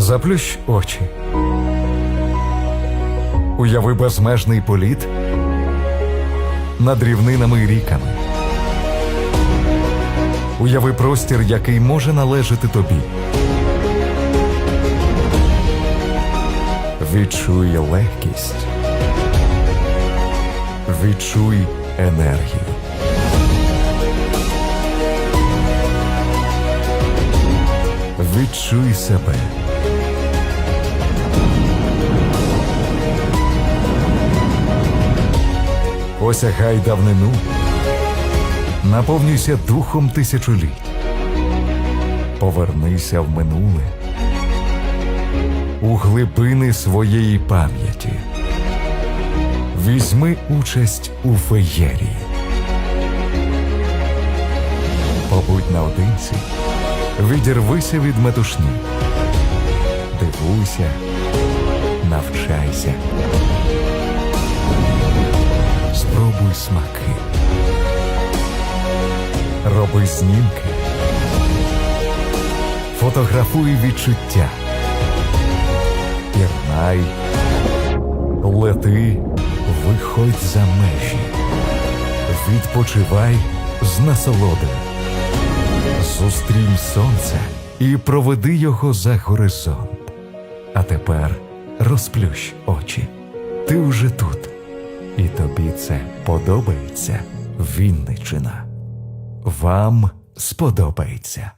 Заплющ очі. Уяви безмежний політ над рівнинами і ріками. Уяви простір, який може належати тобі. Відчуй легкість. Відчуй енергію. Відчуй себе. Осягай давнину. Наповнюйся духом тисячоліть. Повернися в минуле. У глибини своєї пам'яті. Візьми участь у феєрії. Побудь наодинці, відірвися від метушні. Дивуйся, смаки. Роби знімки. Фотографуй відчуття. Пірнай. Лети, виходь за межі. Відпочивай з насолодою. Зустрінь сонце і проведи його за горизонт. А тепер розплющ очі. Ти вже тут. Тобі це подобається, Вінничина. Вам сподобається.